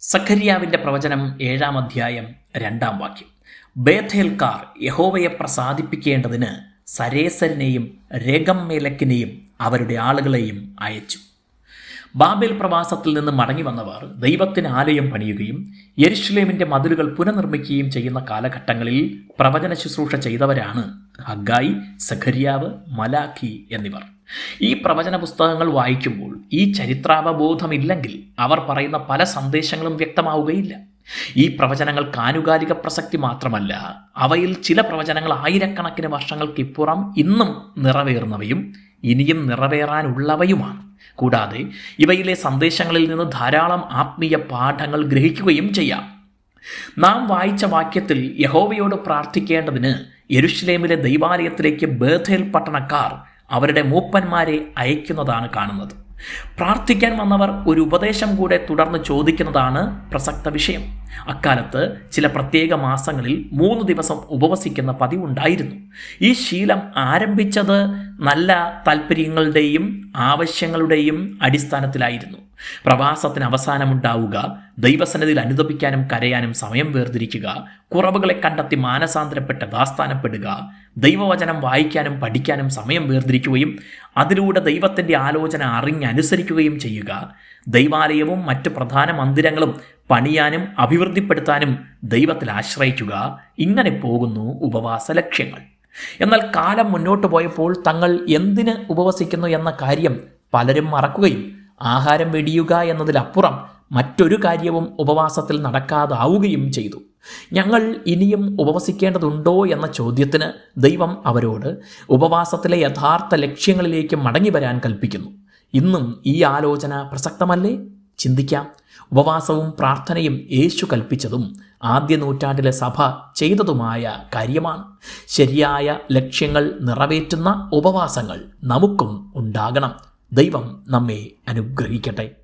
സഖരിയാവിന്റെ പ്രവചനം ഏഴാം അധ്യായം രണ്ടാം വാക്യം. ബേഥേൽക്കാർ യഹോവയെ പ്രസാദിപ്പിക്കേണ്ടതിന് സരേസരിനെയും രേഗമ്മേലക്കിനെയും അവരുടെ ആളുകളെയും അയച്ചു. ബാബേൽ പ്രവാസത്തിൽ നിന്ന് മടങ്ങി വന്നവർ ദൈവത്തിന് ആലയം പണിയുകയും യെരുഷലേമിന്റെ മതിലുകൾ പുനർനിർമ്മിക്കുകയും ചെയ്യുന്ന കാലഘട്ടങ്ങളിൽ പ്രവചന ശുശ്രൂഷ ചെയ്തവരാണ് ഹഗായി സഖരിയാവ് മലാഖി എന്നിവർ. ഈ പ്രവചന പുസ്തകങ്ങൾ വായിക്കുമ്പോൾ ഈ ചരിത്രാവബോധമില്ലെങ്കിൽ അവർ പറയുന്ന പല സന്ദേശങ്ങളും വ്യക്തമാവുകയില്ല. ഈ പ്രവചനങ്ങൾ കാനുകാലിക പ്രസക്തി മാത്രമല്ല അവയിൽ ചില പ്രവചനങ്ങൾ ആയിരക്കണക്കിന് വർഷങ്ങൾക്കിപ്പുറം ഇന്നും നിറവേറുന്നവയും ഇനിയും നിറവേറാനുള്ളവയുമാണ്. കൂടാതെ ഇവയിലെ സന്ദേശങ്ങളിൽ നിന്ന് ധാരാളം ആത്മീയ പാഠങ്ങൾ ഗ്രഹിക്കുകയും ചെയ്യാം. നാം വായിച്ച വാക്യത്തിൽ യഹോവയോട് പ്രാർത്ഥിക്കേണ്ടതിന് യരുഷലേമിലെ ദൈവാലയത്തിലേക്ക് ബേഥേൽ പട്ടണക്കാർ അവരുടെ മൂപ്പന്മാരെ അയക്കുന്നതാണ് കാണുന്നത്. പ്രാർത്ഥിക്കാൻ വന്നവർ ഒരു ഉപദേശം കൂടെ തുടർന്ന് ചോദിക്കുന്നതാണ് പ്രസക്ത വിഷയം. അക്കാലത്ത് ചില പ്രത്യേക മാസങ്ങളിൽ മൂന്ന് ദിവസം ഉപവസിക്കുന്ന പതിവുണ്ടായിരുന്നു. ഈ ശീലം ആരംഭിച്ചത് നല്ല താല്പര്യങ്ങളുടെയും ആവശ്യങ്ങളുടെയും അടിസ്ഥാനത്തിലായിരുന്നു. പ്രവാസത്തിന് അവസാനമുണ്ടാവുക ദൈവസന്നിധിയിൽ അനുദപിക്കാനും കരയാനും സമയം വേർതിരിക്കുക കുറവുകളെ കണ്ടെത്തി മാനസാന്തരപ്പെട്ട് ദാസ്ഥാനപ്പെടുക ദൈവവചനം വായിക്കാനും പഠിക്കാനും സമയം വേർതിരിക്കുകയും അതിലൂടെ ദൈവത്തിന്റെ ആലോചന അറിഞ്ഞനുസരിക്കുകയും ചെയ്യുക ദൈവാലയവും മറ്റ് പ്രധാന മന്ദിരങ്ങളും പണിയാനും അഭിവൃദ്ധിപ്പെടുത്താനും ദൈവത്തിൽ ആശ്രയിക്കുക ഇങ്ങനെ പോകുന്നു ഉപവാസ ലക്ഷ്യങ്ങൾ. എന്നാൽ കാലം മുന്നോട്ട് പോയപ്പോൾ തങ്ങൾ എന്തിന് ഉപവസിക്കുന്നു എന്ന കാര്യം പലരും മറക്കുകയും ആഹാരം വെടിയുക എന്നതിലപ്പുറം മറ്റൊരു കാര്യവും ഉപവാസത്തിൽ നടക്കാതാവുകയും ചെയ്തു. ഞങ്ങൾ ഇനിയും ഉപവസിക്കേണ്ടതുണ്ടോ എന്ന ചോദ്യത്തിന് ദൈവം അവരോട് ഉപവാസത്തിലെ യഥാർത്ഥ ലക്ഷ്യങ്ങളിലേക്ക് മടങ്ങി വരാൻ കൽപ്പിക്കുന്നു. ഇന്നും ഈ ആലോചന പ്രസക്തമല്ലേ? ചിന്തിക്കാം. ഉപവാസവും പ്രാർത്ഥനയും യേശു കൽപ്പിച്ചതും ആദ്യ നൂറ്റാണ്ടിലെ സഭ ചെയ്തതുമായ കാര്യമാണ്. ശരിയായ ലക്ഷ്യങ്ങൾ നിറവേറ്റുന്ന ഉപവാസങ്ങൾ നമുക്കും ഉണ്ടാകണം. ദൈവം നമ്മെ അനുഗ്രഹിക്കട്ടെ.